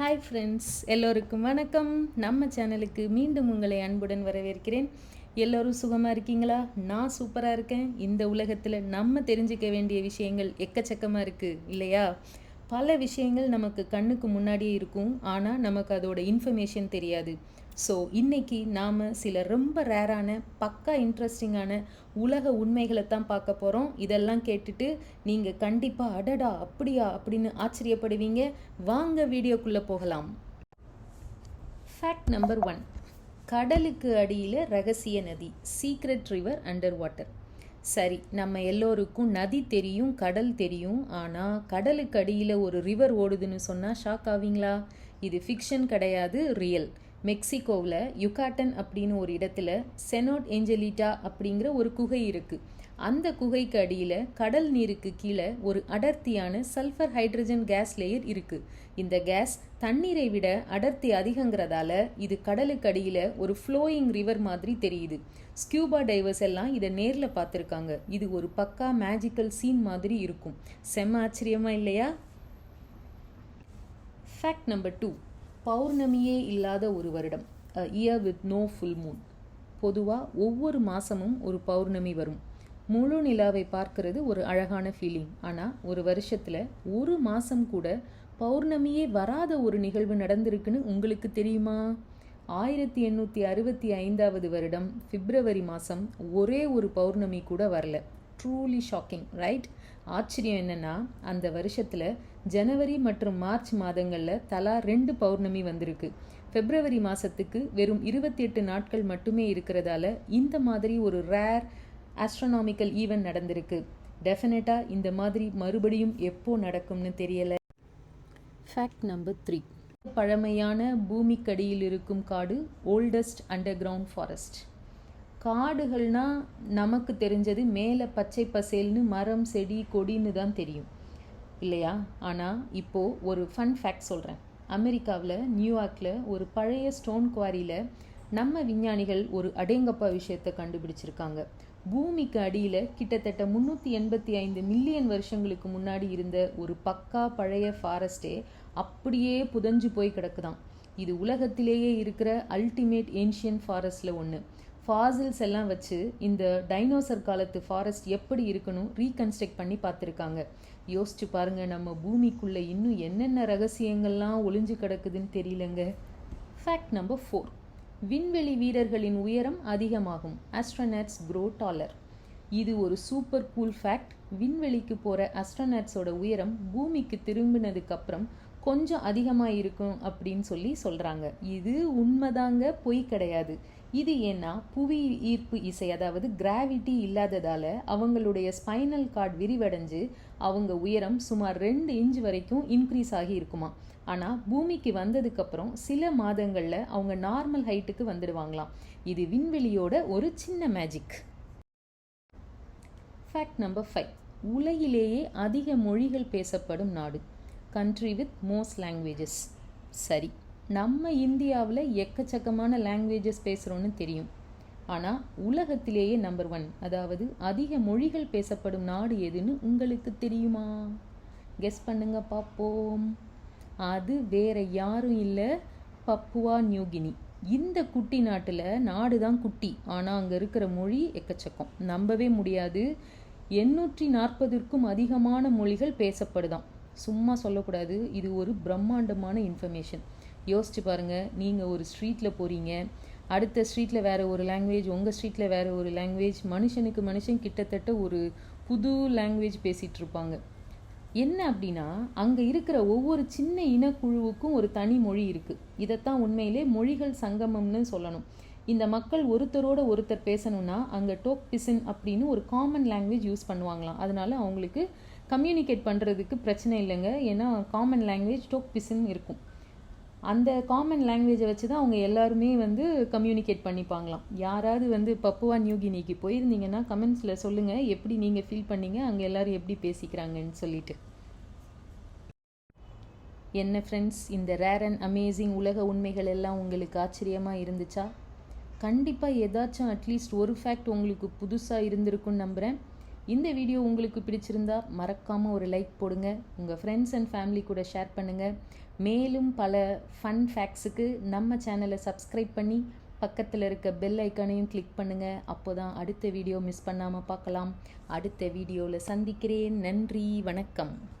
Hi friends எல்லோருக்கும் வணக்கம். நம்ம சேனலுக்கு மீண்டும் உங்களை அன்புடன் வரவேற்கிறேன். எல்லோரும் சுகமாக இருக்கீங்களா? நான் சூப்பராக இருக்கேன். இந்த உலகத்தில் நம்ம தெரிஞ்சுக்க வேண்டிய விஷயங்கள் எக்கச்சக்கமாக இருக்குது இல்லையா? பல விஷயங்கள் நமக்கு கண்ணுக்கு முன்னாடியே இருக்கும். ஆனால் நமக்கு அதோட இன்ஃபர்மேஷன் தெரியாது. ஸோ இன்னைக்கு நாம் சில ரொம்ப ரேரான பக்கா இன்ட்ரெஸ்டிங்கான உலக உண்மைகளை தான் பார்க்க போகிறோம் இதெல்லாம் கேட்டுட்டு நீங்கள் கண்டிப்பாக அடடா அப்படியா அப்படின்னு ஆச்சரியப்படுவீங்க. வாங்க வீடியோக்குள்ளே போகலாம். ஃபேக்ட் நம்பர் ஒன் கடலுக்கு அடியில் ரகசிய நதி சீக்ரெட் ரிவர் அண்டர் வாட்டர் சரி நம்ம எல்லோருக்கும் நதி தெரியும் கடல் தெரியும் ஆனால் கடலுக்கு அடியில் ஒரு ரிவர் ஓடுதுன்னு சொன்னால் ஷாக் ஆவீங்களா? இது ஃபிக்ஷன் கிடையாது ரியல் மெக்சிகோவில் யுகாட்டன் அப்படின்னு ஒரு இடத்துல செனோட் ஏஞ்சலிட்டா அப்படிங்கிற ஒரு குகை இருக்குது அந்த குகைக்கு அடியில் கடல் நீருக்கு கீழே ஒரு அடர்த்தியான சல்ஃபர் ஹைட்ரஜன் கேஸ் லேயர் இருக்குது இந்த கேஸ் தண்ணீரை விட அடர்த்தி அதிகங்கிறதால இது கடலுக்கு அடியில் ஒரு ஃப்ளோயிங் ரிவர் மாதிரி தெரியுது. ஸ்கியூபா டைவர்ஸ் எல்லாம் இதை நேரில் பார்த்துருக்காங்க. இது ஒரு பக்கா மேஜிக்கல் சீன் மாதிரி இருக்கும். செம்ம ஆச்சரியமா இல்லையா? ஃபேக்ட் நம்பர் டூ பௌர்ணமியே இல்லாத ஒரு வருடம். Year with no full moon பொதுவாக ஒவ்வொரு மாதமும் ஒரு பௌர்ணமி வரும். முழு நிலாவை பார்க்கறது ஒரு அழகான ஃபீலிங் ஆனால் ஒரு வருஷத்தில் ஒரு மாதம் கூட பௌர்ணமியே வராத ஒரு நிகழ்வு நடந்திருக்குன்னு உங்களுக்கு தெரியுமா? ஆயிரத்தி எண்ணூற்றி அறுபத்தி ஐந்தாவது வருடம் பிப்ரவரி மாதம் ஒரே ஒரு பௌர்ணமி கூட வரல. ட்ரூலி ஷாக்கிங் ரைட் ஆச்சரியம் என்னென்னா அந்த வருஷத்தில் ஜனவரி மற்றும் மார்ச் மாதங்களில் தலா ரெண்டு பௌர்ணமி வந்திருக்கு. பிப்ரவரி மாதத்துக்கு வெறும் இருபத்தி எட்டு நாட்கள் மட்டுமே இருக்கிறதால இந்த மாதிரி ஒரு ரேர் ஆஸ்ட்ரோனாமிக்கல் ஈவெண்ட் நடந்திருக்கு. டெஃபினட்டாக இந்த மாதிரி மறுபடியும் எப்போ நடக்கும்னு தெரியலை. ஃபேக்ட் நம்பர் த்ரீ பழமையான பூமிக்கடியில் இருக்கும் காடு ஓல்டஸ்ட் அண்டர் கிரவுண்ட் ஃபாரஸ்ட் காடுகள்னா நமக்கு தெரிஞ்சது மேலே பச்சை பசேல்னு மரம் செடி கொடின்னு தான் தெரியும். இல்லையா? ஆனால் இப்போது ஒரு ஃபன் ஃபேக்ட் சொல்கிறேன் அமெரிக்காவில் நியூயார்க்கில் ஒரு பழைய ஸ்டோன் குவாரியில் நம்ம விஞ்ஞானிகள் ஒரு அடேங்கப்பா விஷயத்தை கண்டுபிடிச்சிருக்காங்க. பூமிக்கு அடியில் கிட்டத்தட்ட முந்நூற்றி எண்பத்தி ஐந்து மில்லியன் வருஷங்களுக்கு முன்னாடி இருந்த ஒரு பக்கா பழைய ஃபாரஸ்டே அப்படியே புதஞ்சு போய் கிடக்குதான். இது உலகத்திலேயே இருக்கிற அல்டிமேட் ஏன்ஷியன் ஃபாரஸ்டில் ஒன்று ஃபாசில்ஸ் எல்லாம் வச்சு இந்த டைனோசர் காலத்து ஃபாரஸ்ட் எப்படி இருக்கணும் ரீகன்ஸ்ட்ரக்ட் பண்ணி பார்த்துருக்காங்க. யோசிச்சு பாருங்க நம்ம பூமிக்குள்ளே இன்னும் என்னென்ன ரகசியங்கள்லாம் ஒளிஞ்சு கிடக்குதுன்னு தெரியலங்க. ஃபேக்ட் நம்பர் ஃபோர் விண்வெளி வீரர்களின் உயரம் அதிகமாகும். ஆஸ்ட்ரோனட்ஸ் க்ரோ டாலர் இது ஒரு சூப்பர் கூல் ஃபேக்ட் விண்வெளிக்கு போகிற அஸ்ட்ரோனட்ஸோட உயரம் பூமிக்கு திரும்பினதுக்கப்புறம் கொஞ்சம் அதிகமாக இருக்கும் அப்படின்னு சொல்லி சொல்கிறாங்க இது உண்மைதாங்க? பொய் கிடையாது. இது ஏன்னா புவி ஈர்ப்பு இசை அதாவது கிராவிட்டி இல்லாததால் அவங்களுடைய ஸ்பைனல் கார்டு விரிவடைஞ்சு அவங்க உயரம் சுமார் ரெண்டு இன்ச் வரைக்கும் இன்க்ரீஸ் ஆகி இருக்குமா ஆனால் பூமிக்கு வந்ததுக்கப்புறம் சில மாதங்களில் அவங்க நார்மல் ஹைட்டுக்கு வந்துடுவாங்களாம். இது விண்வெளியோட ஒரு சின்ன மேஜிக். ஃபேக்ட் நம்பர் ஃபைவ் உலகிலேயே அதிக மொழிகள் பேசப்படும் நாடு. கண்ட்ரி வித் மோஸ்ட் லாங்குவேஜஸ் சரி நம்ம இந்தியாவில் எக்கச்சக்கமான லாங்குவேஜஸ் பேசுகிறோன்னு தெரியும். ஆனால் உலகத்திலேயே நம்பர் ஒன் அதாவது அதிக மொழிகள் பேசப்படும் நாடு எதுன்னு உங்களுக்கு தெரியுமா? கெஸ் பண்ணுங்க பார்ப்போம் அது வேற யாரும் இல்லை. Papua New Guinea. இந்த குட்டி நாட்டில் நாடு தான் குட்டி. ஆனால் அங்கே இருக்கிற மொழி எக்கச்சக்கம். நம்பவே முடியாது. எண்ணூற்றி நாற்பதுக்கும் அதிகமான மொழிகள் பேசப்படுதான். சும்மா சொல்லக்கூடாது. இது ஒரு பிரம்மாண்டமான இன்ஃபர்மேஷன் யோசிச்சு பாருங்கள் நீங்கள் ஒரு ஸ்ட்ரீட்டில் போகிறீங்க அடுத்த ஸ்ட்ரீட்டில் வேறு ஒரு லாங்குவேஜ் உங்கள் ஸ்ட்ரீட்டில் வேறு ஒரு லாங்குவேஜ் மனுஷனுக்கு மனுஷன் கிட்டத்தட்ட ஒரு புது லாங்குவேஜ் பேசிகிட்டு இருப்பாங்க. என்ன அப்படின்னா அங்கே இருக்கிற ஒவ்வொரு சின்ன இனக்குழுவுக்கும் ஒரு தனி மொழி இருக்குது இதைத்தான் உண்மையிலே மொழிகள் சங்கமம்னு சொல்லணும். இந்த மக்கள் ஒருத்தரோட ஒருத்தர் பேசணும்னா அங்கே டோக் பிசின் அப்படின்னு ஒரு காமன் லாங்குவேஜ் யூஸ் பண்ணுவாங்களாம். அதனால அவங்களுக்கு கம்யூனிகேட் பண்ணுறதுக்கு பிரச்சனை இல்லைங்க. ஏன்னா காமன் லாங்குவேஜ் டோக் பிசின் இருக்கும். அந்த காமன் லாங்குவேஜை வச்சு தான் அவங்க எல்லாருமே வந்து கம்யூனிகேட் பண்ணிப்பாங்களாம். யாராவது வந்து பப்புவா நியூகினிக்கு போயிருந்தீங்கன்னா கமெண்ட்ஸில் சொல்லுங்கள் எப்படி நீங்கள் ஃபீல் பண்ணீங்க? அங்கே எல்லோரும் எப்படி பேசிக்கிறாங்கன்னு சொல்லிட்டு. என்ன ஃப்ரெண்ட்ஸ் இந்த ரேர் அண்ட் அமேசிங் உலக உண்மைகள் எல்லாம் உங்களுக்கு ஆச்சரியமாக இருந்துச்சா? கண்டிப்பாக ஏதாச்சும் அட்லீஸ்ட் ஒரு ஃபேக்ட் உங்களுக்கு புதுசாக இருந்திருக்குன்னு நம்புகிறேன் இந்த வீடியோ உங்களுக்கு பிடிச்சிருந்தா மறக்காமல் ஒரு லைக் போடுங்க. உங்கள் ஃப்ரெண்ட்ஸ் அண்ட் ஃபேமிலி கூட ஷேர் பண்ணுங்கள் மேலும் பல ஃபன் ஃபேக்ட்ஸுக்கு நம்ம சேனலை சப்ஸ்கிரைப் பண்ணி பக்கத்தில் இருக்க பெல் ஐக்கானையும் கிளிக் பண்ணுங்கள் அப்போ தான் அடுத்த வீடியோ மிஸ் பண்ணாமல் பார்க்கலாம். அடுத்த வீடியோவில் சந்திக்கிறேன். நன்றி. வணக்கம்.